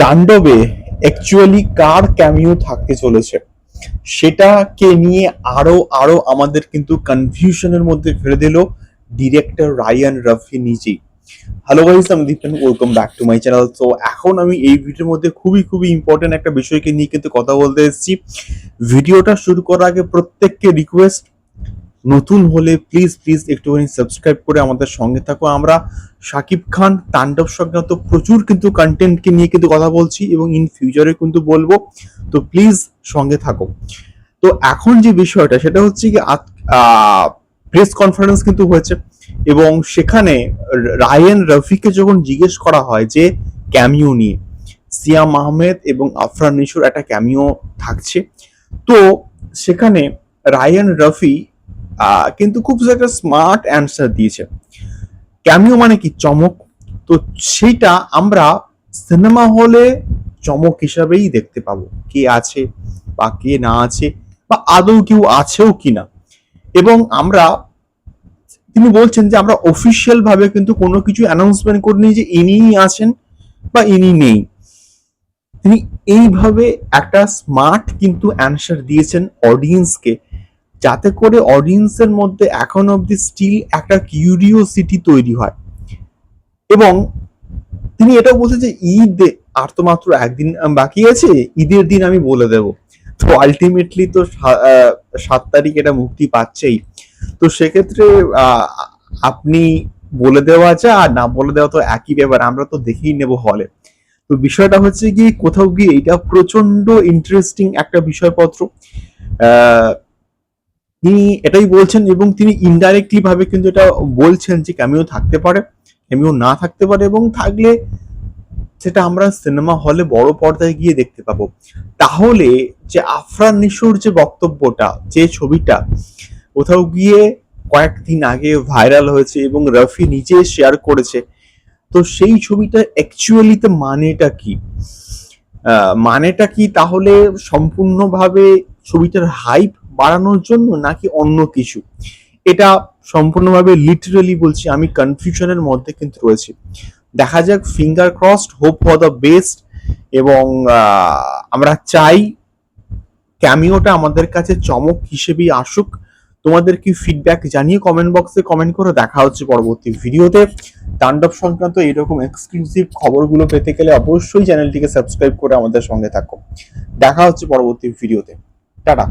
তাণ্ডবে অ্যাকচুয়ালি কার ক্যামিও থাকতে চলেছে? সেটাকে নিয়ে আরও আরও আমাদের কিন্তু কনফিউশনের মধ্যে ফেলে দিল ডিরেক্টর রায়ান রফি নিজেই। হ্যালো গাইস আমি Dipen welcome back to my channel তো এখন আমি এই ভিডিওর মধ্যে খুবই খুবই ইম্পর্টেন্ট একটা বিষয়কে নিয়ে কিন্তু কথা বলতে এসেছি। ভিডিওটা শুরু করার আগে প্রত্যেককে রিকোয়েস্ট নতুন হলে প্লিজ প্লিজ একটুখানি সাবস্ক্রাইব করে আমাদের সঙ্গে থাকো। আমরা শাকিব খান, তাণ্ডব সংক্রান্ত প্রচুর কিন্তু কন্টেন্টকে নিয়ে কিন্তু কথা বলছি এবং ইন ফিউচারে কিন্তু বলব। তো প্লিজ সঙ্গে থাকো। তো এখন যে বিষয়টা, সেটা হচ্ছে কি প্রেস কনফারেন্স কিন্তু হয়েছে এবং সেখানে রায়ান রফিকে যখন জিজ্ঞেস করা হয় যে ক্যামিও নিয়ে, সিয়াম আহমেদ এবং আফরান নিশোর একটা ক্যামিও থাকছে। তো সেখানে রায়ান রফি কিন্তু খুব একটা স্মার্ট অ্যান্সার দিয়েছে। ক্যামিও মানে কি? চমক। তো সেইটা আমরা সিনেমা হলে চমক হিসাবেই দেখতে পাবো। কে আছে বা কে না আছে বা আদৌ কেউ আছেও কিনা। এবং আমরা, তিনি বলছেন যে আমরা অফিসিয়াল ভাবে কিন্তু কোনো কিছু অ্যানাউন্সমেন্ট করিনি যে ইনিই আছেন বা ইনি নেই। তিনি এইভাবে একটা স্মার্ট কিন্তু অ্যান্সার দিয়েছেন অডিয়েন্সকে যাতে করে অডিয়েন্সের মধ্যে এখন অব্দি স্টিল একটা কিউরিওসিটি তৈরি হয়। এবং তিনি এটাও বলছেন যে ঈদ আর তো মাত্র একদিন বাকি আছে, ঈদের দিন আমি বলে দেব। তো আলটিমেটলি তো সাত তারিখ এটা মুক্তি পাচ্ছেই। তো সেক্ষেত্রে আপনি বলে দেওয়া যায় আর না বলে দেওয়া তো একই ব্যাপার, আমরা তো দেখেই নেব হলে তো বিষয়টা হচ্ছে কি কোথাও গিয়ে এটা প্রচণ্ড ইন্টারেস্টিং একটা বিষয়পত্র। তিনি এটাই বলছেন এবং তিনি ইনডাইরেক্টলি ভাবে কিন্তু এটা বলছেন যে ক্যামিও থাকতে পারে ক্যামিও না থাকতে পারে এবং থাকলে সেটা আমরা সিনেমা হলে বড় পর্দায় গিয়ে দেখতে পাবো। তাহলে যে আফরান নিশোর যে বক্তব্যটা, যে ছবিটা, কোথাও গিয়ে কয়েকদিন আগে ভাইরাল হয়েছে এবং রফি নিজে শেয়ার করেছে, তো সেই ছবিটা অ্যাকচুয়ালিতে মানেটা কি? মানেটা কি তাহলে সম্পূর্ণভাবে ছবিটার হাইপ বাড়ানোর জন্য নাকি অন্য কিছু? এটা সম্পূর্ণভাবে লিটারালি বলছি, আমি কনফিউশনের মধ্যে কিন্তু রয়েছি। দেখা যাক finger crossed hope for the best এবং আমরা চাই ক্যামিওটা আমাদের কাছে চমক হিসেবেই আসুক। তোমাদের কি ফিডব্যাক জানিয়ে কমেন্ট বক্সে কমেন্ট করে দেখা হচ্ছে পরবর্তী ভিডিওতে। তাণ্ডব সংক্রান্ত এরকম এক্সক্লুসিভ খবরগুলো পেতে গেলে অবশ্যই চ্যানেলটিকে সাবস্ক্রাইব করে আমাদের সঙ্গে থাকো। দেখা হচ্ছে পরবর্তী ভিডিওতে। টাটা।